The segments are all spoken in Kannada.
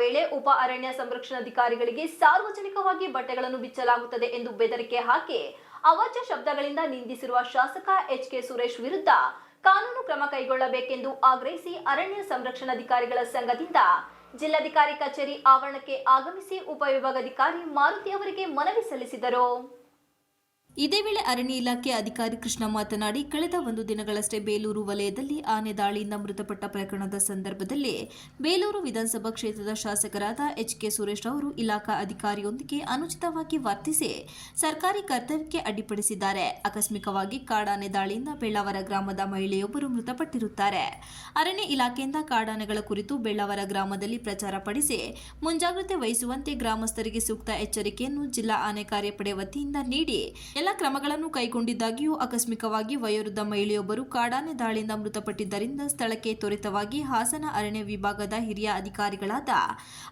ವೇಳೆ ಉಪ ಅರಣ್ಯ ಸಂರಕ್ಷಣಾಧಿಕಾರಿಗಳಿಗೆ ಸಾರ್ವಜನಿಕವಾಗಿ ಬಟ್ಟೆಗಳನ್ನು ಬಿಚ್ಚಲಾಗುತ್ತದೆ ಎಂದು ಬೆದರಿಕೆ ಹಾಕಿ ಅವಾಚ್ಯ ಶಬ್ದಗಳಿಂದ ನಿಂದಿಸಿರುವ ಶಾಸಕ ಎಚ್ ಕೆ ಸುರೇಶ್ ವಿರುದ್ಧ ಕಾನೂನು ಕ್ರಮ ಕೈಗೊಳ್ಳಬೇಕೆಂದು ಆಗ್ರಹಿಸಿ ಅರಣ್ಯ ಸಂರಕ್ಷಣಾಧಿಕಾರಿಗಳ ಸಂಘದಿಂದ ಜಿಲ್ಲಾಧಿಕಾರಿ ಕಚೇರಿ ಆವರಣಕ್ಕೆ ಆಗಮಿಸಿ ಉಪವಿಭಾಗಾಧಿಕಾರಿ ಮಾರುತಿ ಅವರಿಗೆ ಮನವಿ ಸಲ್ಲಿಸಿದರು. ಇದೇ ವೇಳೆ ಅರಣ್ಯ ಇಲಾಖೆ ಅಧಿಕಾರಿ ಕೃಷ್ಣ ಮಾತನಾಡಿ, ಕಳೆದ ಒಂದು ದಿನಗಳಷ್ಟೇ ಬೇಲೂರು ವಲಯದಲ್ಲಿ ಆನೆ ದಾಳಿಯಿಂದ ಮೃತಪಟ್ಟ ಪ್ರಕರಣದ ಸಂದರ್ಭದಲ್ಲಿ ಬೇಲೂರು ವಿಧಾನಸಭಾ ಕ್ಷೇತ್ರದ ಶಾಸಕರಾದ ಎಚ್ ಕೆ ಸುರೇಶ್ ಅವರು ಇಲಾಖಾ ಅಧಿಕಾರಿಯೊಂದಿಗೆ ಅನುಚಿತವಾಗಿ ವರ್ತಿಸಿ ಸರ್ಕಾರಿ ಕರ್ತವ್ಯಕ್ಕೆ ಅಡ್ಡಿಪಡಿಸಿದ್ದಾರೆ. ಆಕಸ್ಮಿಕವಾಗಿ ಕಾಡಾನೆ ದಾಳಿಯಿಂದ ಬೆಳ್ಳಾವರ ಗ್ರಾಮದ ಮಹಿಳೆಯೊಬ್ಬರು ಮೃತಪಟ್ಟಿರುತ್ತಾರೆ. ಅರಣ್ಯ ಇಲಾಖೆಯಿಂದ ಕಾಡಾನೆಗಳ ಕುರಿತು ಬೆಳ್ಳಾವರ ಗ್ರಾಮದಲ್ಲಿ ಪ್ರಚಾರ ಪಡಿಸಿ ಮುಂಜಾಗ್ರತೆ ವಹಿಸುವಂತೆ ಗ್ರಾಮಸ್ಥರಿಗೆ ಸೂಕ್ತ ಎಚ್ಚರಿಕೆಯನ್ನು ಜಿಲ್ಲಾ ಆನೆ ಕಾರ್ಯಪಡೆ ವತಿಯಿಂದ ನೀಡಿ ಎಲ್ಲ ಕ್ರಮಗಳನ್ನು ಕೈಗೊಂಡಿದ್ದಾಗಿಯೂ ಆಕಸ್ಮಿಕವಾಗಿ ವಯೋವೃದ್ಧ ಮಹಿಳೆಯೊಬ್ಬರು ಕಾಡಾನೆ ದಾಳಿಯಿಂದ ಮೃತಪಟ್ಟಿದ್ದರಿಂದ ಸ್ಥಳಕ್ಕೆ ತ್ವರಿತವಾಗಿ ಹಾಸನ ಅರಣ್ಯ ವಿಭಾಗದ ಹಿರಿಯ ಅಧಿಕಾರಿಗಳಾದ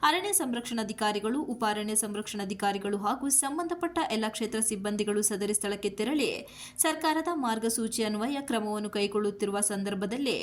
ಅರಣ್ಯ ಸಂರಕ್ಷಣಾಧಿಕಾರಿಗಳು ಉಪ ಅರಣ್ಯ ಸಂರಕ್ಷಣಾಧಿಕಾರಿಗಳು ಹಾಗೂ ಸಂಬಂಧಪಟ್ಟ ಎಲ್ಲ ಕ್ಷೇತ್ರ ಸಿಬ್ಬಂದಿಗಳು ಸದರಿ ಸ್ಥಳಕ್ಕೆ ತೆರಳಿ ಸರ್ಕಾರದ ಮಾರ್ಗಸೂಚಿ ಅನ್ವಯ ಕ್ರಮವನ್ನು ಕೈಗೊಳ್ಳುತ್ತಿರುವ ಸಂದರ್ಭದಲ್ಲಿ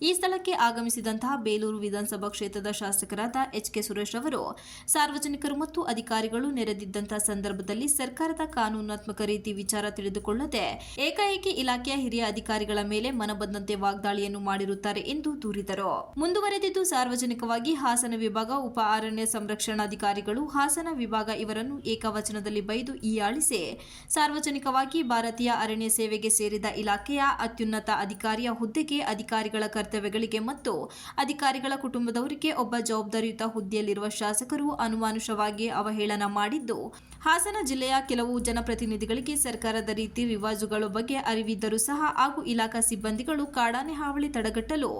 ಈ ಸ್ಥಳಕ್ಕೆ ಆಗಮಿಸಿದಂತಹ ಬೇಲೂರು ವಿಧಾನಸಭಾ ಕ್ಷೇತ್ರದ ಶಾಸಕರಾದ ಎಚ್ ಕೆ ಸುರೇಶ್ ಅವರು, ಸಾರ್ವಜನಿಕರು ಮತ್ತು ಅಧಿಕಾರಿಗಳು ನೆರೆದಿದ್ದಂತಹ ಸಂದರ್ಭದಲ್ಲಿ ಸರ್ಕಾರದ ಕಾನೂನಾತ್ಮಕ ರೀತಿ ವಿಚಾರ ತಿಳಿದುಕೊಳ್ಳದೆ ಏಕಾಏಕಿ ಇಲಾಖೆಯ ಹಿರಿಯ ಅಧಿಕಾರಿಗಳ ಮೇಲೆ ಮನಬಂದಂತೆ ವಾಗ್ದಾಳಿಯನ್ನು ಮಾಡಿರುತ್ತಾರೆ ಎಂದು ದೂರಿದರು. ಮುಂದುವರೆದಿದ್ದು ಸಾರ್ವಜನಿಕವಾಗಿ ಹಾಸನ ವಿಭಾಗ, ಉಪ ಅರಣ್ಯ ಸಂರಕ್ಷಣಾಧಿಕಾರಿಗಳು ಹಾಸನ ವಿಭಾಗ ಇವರನ್ನು ಏಕವಚನದಲ್ಲಿ ಬೈದು ಹೀಯಾಳಿಸಿ, ಸಾರ್ವಜನಿಕವಾಗಿ ಭಾರತೀಯ ಅರಣ್ಯ ಸೇವೆಗೆ ಸೇರಿದ ಇಲಾಖೆಯ ಅತ್ಯುನ್ನತ ಅಧಿಕಾರಿಯ ಹುದ್ದೆಗೆ ಅಧಿಕಾರಿಗಳ ಕರ್ತವ್ಯಗಳಿಗೆ ಮತ್ತು ಅಧಿಕಾರಿಗಳ ಕುಟುಂಬದವರಿಗೆ ಒಬ್ಬ ಜವಾಬ್ದಾರಿಯುತ ಹುದ್ದೆಯಲ್ಲಿರುವ ಶಾಸಕರು ಅನುಮಾನುಷವಾಗಿ ಅವಹೇಳನ ಮಾಡಿದ್ದು, ಹಾಸನ ಜಿಲ್ಲೆಯ ಕೆಲವು ಜನಪ್ರತಿನಿಧಿಗಳಿಗೆ ಸರ್ಕಾರದ ರೀತಿ ರಿವಾಜುಗಳ ಬಗ್ಗೆ ಅರಿವಿದ್ದರೂ ಸಹ ಹಾಗೂ ಇಲಾಖಾ ಸಿಬ್ಬಂದಿಗಳು ಕಾಡಾನೆ ಹಾವಳಿ ತಡೆಗಟ್ಟಲು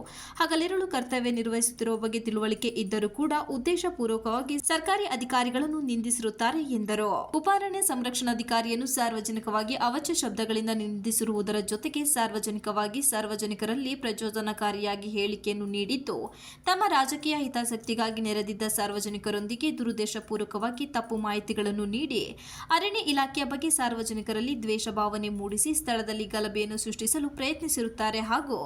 ಹಗಲಿರುಳು ಕರ್ತವ್ಯ ನಿರ್ವಹಿಸುತ್ತಿರುವ ಬಗ್ಗೆ ತಿಳುವಳಿಕೆ ಇದ್ದರೂ ಕೂಡ ಉದ್ದೇಶಪೂರ್ವಕವಾಗಿ ಸರ್ಕಾರಿ ಅಧಿಕಾರಿಗಳನ್ನು ನಿಂದಿಸಿರುತ್ತಾರೆ ಎಂದರು. ಉಪಾರಣ್ಯ ಸಂರಕ್ಷಣಾಧಿಕಾರಿಯನ್ನು ಸಾರ್ವಜನಿಕವಾಗಿ ಅವಚ್ಯ ಶಬ್ದಗಳಿಂದ ನಿಂದಿಸಿರುವುದರ ಜೊತೆಗೆ ಸಾರ್ವಜನಿಕವಾಗಿ ಸಾರ್ವಜನಿಕರಲ್ಲಿ ಪ್ರಚೋದನಕಾರಿಯಾಗಿ ಹೇಳಿಕೆಯನ್ನು ನೀಡಿದ್ದು, ತಮ್ಮ ರಾಜಕೀಯ ಹಿತಾಸಕ್ತಿಗಾಗಿ ನೆರೆದಿದ್ದ ಸಾರ್ವಜನಿಕರೊಂದಿಗೆ ದುರುದ್ದೇಶಪೂರ್ವಕವಾಗಿ ತಪ್ಪು ಮಾಹಿತಿಗಳನ್ನು ನೀಡಿ, ಅರಣ್ಯ ಇಲಾಖೆಯ ಬಗ್ಗೆ ಸಾರ್ವಜನಿಕರಲ್ಲಿ ದ್ವೇಷ ಭಾವನೆ ಮೂಡಿಸಿ ಸ್ಥಳದಲ್ಲಿ ಗಲಭೆಯನ್ನು ಸೃಷ್ಟಿಸಲು ಪ್ರಯತ್ನಿಸಿರುತ್ತಾರೆ ಹಾಗೂ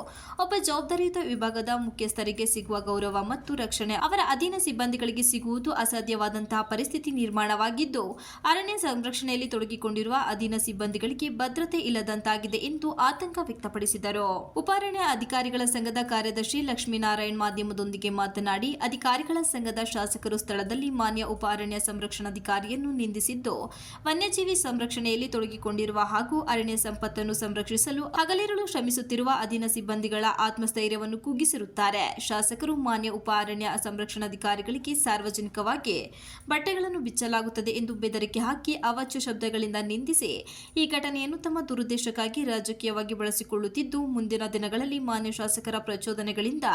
ಒಬ್ಬ ಜವಾಬ್ದಾರಿಯುತ ವಿಭಾಗದ ಮುಖ್ಯಸ್ಥರಿಗೆ ಸಿಗುವ ಗೌರವ ಮತ್ತು ರಕ್ಷಣೆ ಅವರ ಅಧೀನ ಸಿಬ್ಬಂದಿಗಳಿಗೆ ಸಿಗುವುದು ಅಸಾಧ್ಯವಾದಂತಹ ಪರಿಸ್ಥಿತಿ ನಿರ್ಮಾಣವಾಗಿದ್ದು, ಅರಣ್ಯ ಸಂರಕ್ಷಣೆಯಲ್ಲಿ ತೊಡಗಿಕೊಂಡಿರುವ ಅಧೀನ ಸಿಬ್ಬಂದಿಗಳಿಗೆ ಭದ್ರತೆ ಇಲ್ಲದಂತಾಗಿದೆ ಎಂದು ಆತಂಕ ವ್ಯಕ್ತಪಡಿಸಿದರು. ಉಪಾರಣ್ಯ ಅಧಿಕಾರಿಗಳ ಸಂಘದ ಕಾರ್ಯದರ್ಶಿ ಲಕ್ಷ್ಮೀನಾರಾಯಣ್ ಮಾಧ್ಯಮದೊಂದಿಗೆ ಮಾತನಾಡಿ, ಅಧಿಕಾರಿಗಳ ಸಂಘದ ಶಾಸಕರು ಸ್ಥಳದಲ್ಲಿ ಮಾನ್ಯ ಉಪ ಅರಣ್ಯ ಸಂರಕ್ಷಣಾಧಿಕಾರಿಯನ್ನು ನಿಂದಿಸಿದ್ದು, ವನ್ಯಜೀವಿ ಸಂರಕ್ಷಣೆಯಲ್ಲಿ ತೊಡಗಿಕೊಂಡಿರುವ ಹಾಗೂ ಅರಣ್ಯ ಸಂಪತ್ತನ್ನು ಸಂರಕ್ಷಿಸಲು ಹಗಲಿರುಳು ಶ್ರಮಿಸುತ್ತಿರುವ ಅಧೀನ ಸಿಬ್ಬಂದಿಗಳ ಆತ್ಮಸ್ಥೈರ್ಯವನ್ನು ಕುಗ್ಗಿಸಿರುತ್ತಾರೆ. ಶಾಸಕರು ಮಾನ್ಯ ಉಪ ಅರಣ್ಯ ಸಂರಕ್ಷಣಾಧಿಕಾರಿಗಳಿಗೆ ಸಾರ್ವಜನಿಕವಾಗಿ ಬಟ್ಟೆಗಳನ್ನು ಬಿಚ್ಚಲಾಗುತ್ತದೆ ಎಂದು ಬೆದರಿಕೆ ಹಾಕಿ ಅವಾಚ್ಯ ಶಬ್ದಗಳಿಂದ ನಿಂದಿಸಿ, ಈ ಘಟನೆಯನ್ನು ತಮ್ಮ ದುರುದ್ದೇಶಕ್ಕಾಗಿ ರಾಜಕೀಯವಾಗಿ ಬಳಸಿಕೊಳ್ಳುತ್ತಿದ್ದು, ಮುಂದಿನ ದಿನಗಳಲ್ಲಿ ಮಾನ್ಯ ಶಾಸಕರ ಪ್ರಚೋದನೆಗಳಿಂದ.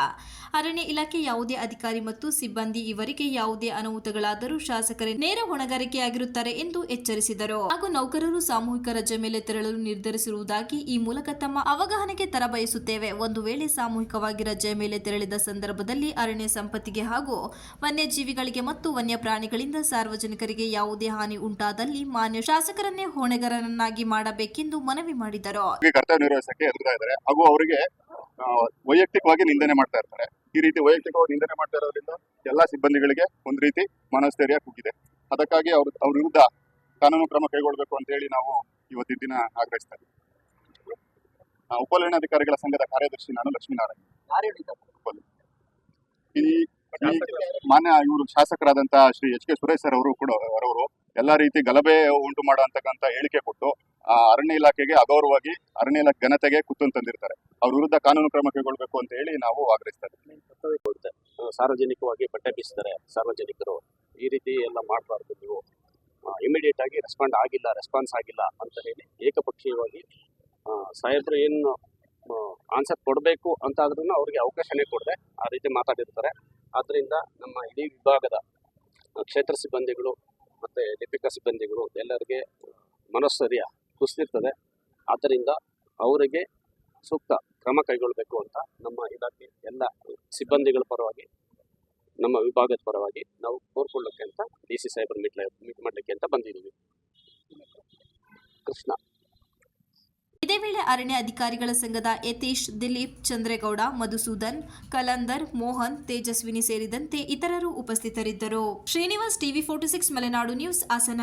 ಅರಣ್ಯ ಇಲಾಖೆ ಯಾವುದೇ ಅಧಿಕಾರಿ ಮತ್ತು ಸಿಬ್ಬಂದಿ ಇವರಿಗೆ ಯಾವುದೇ ಅನಾಹುತಗಳಾದರೂ ಶಾಸಕರೇ ನೇರ ಹೊಣೆಗಾರಿಕೆಯಾಗಿರುತ್ತಾರೆ ಎಂದು ಎಚ್ಚರಿಸಿದರು. ಹಾಗೂ ನೌಕರರು ಸಾಮೂಹಿಕ ರಜೆ ಮೇಲೆ ತೆರಳಲು ನಿರ್ಧರಿಸಿರುವುದಾಗಿ ಈ ಮೂಲಕ ತಮ್ಮ ಅವಗಾಹನೆಗೆ ತರಬಯಸುತ್ತೇವೆ. ಒಂದು ವೇಳೆ ಸಾಮೂಹಿಕವಾಗಿ ರಜೆ ಮೇಲೆ ತೆರಳಿದ ಸಂದರ್ಭದಲ್ಲಿ ಅರಣ್ಯ ಸಂಪತ್ತಿಗೆ ಹಾಗೂ ವನ್ಯಜೀವಿಗಳಿಗೆ ಮತ್ತು ವನ್ಯಪ್ರಾಣಿಗಳಿಂದ ಸಾರ್ವಜನಿಕರಿಗೆ ಯಾವುದೇ ಹಾನಿ ಉಂಟಾದಲ್ಲಿ ಮಾನ್ಯ ಶಾಸಕರನ್ನೇ ಹೊಣೆಗಾರರನ್ನಾಗಿ ಮಾಡಬೇಕೆಂದು ಮನವಿ ಮಾಡಿದರು. ಕರ್ತವ್ಯ ನಿರ್ವಹಿಸಕ್ಕೆ ಎದುರ್ತಾ ಹಾಗೂ ಅವರಿಗೆ ವೈಯಕ್ತಿಕವಾಗಿ ನಿಂದನೆ ಮಾಡ್ತಾ ಇರ್ತಾರೆ. ಈ ರೀತಿ ವೈಯಕ್ತಿಕವಾಗಿ ನಿಂದನೆ ಮಾಡ್ತಾ ಇರೋದ್ರಿಂದ ಎಲ್ಲಾ ಸಿಬ್ಬಂದಿಗಳಿಗೆ ಒಂದು ರೀತಿ ಮನಸ್ಥೈರ್ಯ ಕುಗ್ಗಿದೆ ಅದಕ್ಕಾಗಿ ಅವ್ರ ಅವ್ರ ವಿರುದ್ಧ ಕಾನೂನು ಕ್ರಮ ಕೈಗೊಳ್ಳಬೇಕು ಅಂತ ಹೇಳಿ ನಾವು ಇವತ್ತಿನ ದಿನ ಆಗ್ರಹಿಸ್ತಾ ಇದ್ದೀವಿ. ಉಪಲರಣಾಧಿಕಾರಿಗಳ ಸಂಘದ ಕಾರ್ಯದರ್ಶಿ ನಾನು ಲಕ್ಷ್ಮೀನಾರಾಯಣ. ಈ ಮಾನ್ಯ ಇವರು ಶಾಸಕರಾದಂತಹ Shri H K Suresh sir ಅವರು ಕೂಡ ಅವರವರು ಎಲ್ಲಾ ರೀತಿ ಗಲಭೆ ಉಂಟು ಮಾಡುವಂತಕ್ಕಂತ ಹೇಳಿಕೆ ಕೊಟ್ಟು ಅರಣ್ಯ ಇಲಾಖೆಗೆ ಅಗೌರವವಾಗಿ ಅರಣ್ಯ ಇಲಾಖೆ ಘನತೆಗೆ ಕುತ್ತು ತಂದಿರ್ತಾರೆ. ಅವ್ರ ವಿರುದ್ಧ ಕಾನೂನು ಕ್ರಮ ಕೈಗೊಳ್ಬೇಕು ಅಂತ ಹೇಳಿ ನಾವು ಆಗ್ರಹಿಸ್ತಾ ಸಾರ್ವಜನಿಕವಾಗಿ ಬಟ್ಟೆ ಬೀಸಿದ್ದಾರೆ ಸಾರ್ವಜನಿಕರು ಈ ರೀತಿ ಎಲ್ಲ ಮಾಡಬಾರ್ದು. ನೀವು ಇಮಿಡಿಯೇಟ್ ಆಗಿ ರೆಸ್ಪಾಂಡ್ ಆಗಿಲ್ಲ ರೆಸ್ಪಾನ್ಸ್ ಆಗಿಲ್ಲ ಅಂತ ಹೇಳಿ ಏಕಪಕ್ಷೀಯವಾಗಿ ಆ, ಸಾಹೇಬ್ರು ಏನು ಆನ್ಸರ್ ಕೊಡಬೇಕು ಅಂತ ಆದ್ರೂ ಅವ್ರಿಗೆ ಅವಕಾಶನೇ ಕೊಡದೆ ಆ ರೀತಿ ಮಾತಾಡಿರ್ತಾರೆ. ಆದ್ದರಿಂದ ನಮ್ಮ ಇಡೀ ವಿಭಾಗದ ಕ್ಷೇತ್ರ ಸಿಬ್ಬಂದಿಗಳು ಮತ್ತು ಲಿಪಿಕಾ ಸಿಬ್ಬಂದಿಗಳು ಎಲ್ಲರಿಗೆ ಮನಸ್ಥೈರ್ಯ ಕುಸಿದಿರ್ತದೆ. ಆದ್ದರಿಂದ ಅವರಿಗೆ ಸೂಕ್ತ ಕ್ರಮ ಕೈಗೊಳ್ಳಬೇಕು ಅಂತ ನಮ್ಮ ಇಲಾಖೆ ಎಲ್ಲ ಸಿಬ್ಬಂದಿಗಳ ಪರವಾಗಿ, ನಮ್ಮ ವಿಭಾಗದ ಪರವಾಗಿ ನಾವು ಕೋರ್ಕೊಳ್ಳೋಕ್ಕೆ ಅಂತ ಡಿ ಸಿ ಸಾಹೇಬರ್ ಮೀಟ್ ಮೀಟ್ ಮಾಡಲಿಕ್ಕೆ ಅಂತ ಬಂದಿದ್ದೀವಿ. ಕೃಷ್ಣ. ಇದೇ ವೇಳೆ ಅರಣ್ಯ ಅಧಿಕಾರಿಗಳ ಸಂಘದ ಯತೀಶ್, ದಿಲೀಪ್, ಚಂದ್ರೇಗೌಡ, ಮಧುಸೂದನ್, ಕಲಂದರ್, ಮೋಹನ್, ತೇಜಸ್ವಿನಿ ಸೇರಿದಂತೆ ಇತರರು ಉಪಸ್ಥಿತರಿದ್ದರು. Srinivas TV forty six, Malenadu news, Hassan.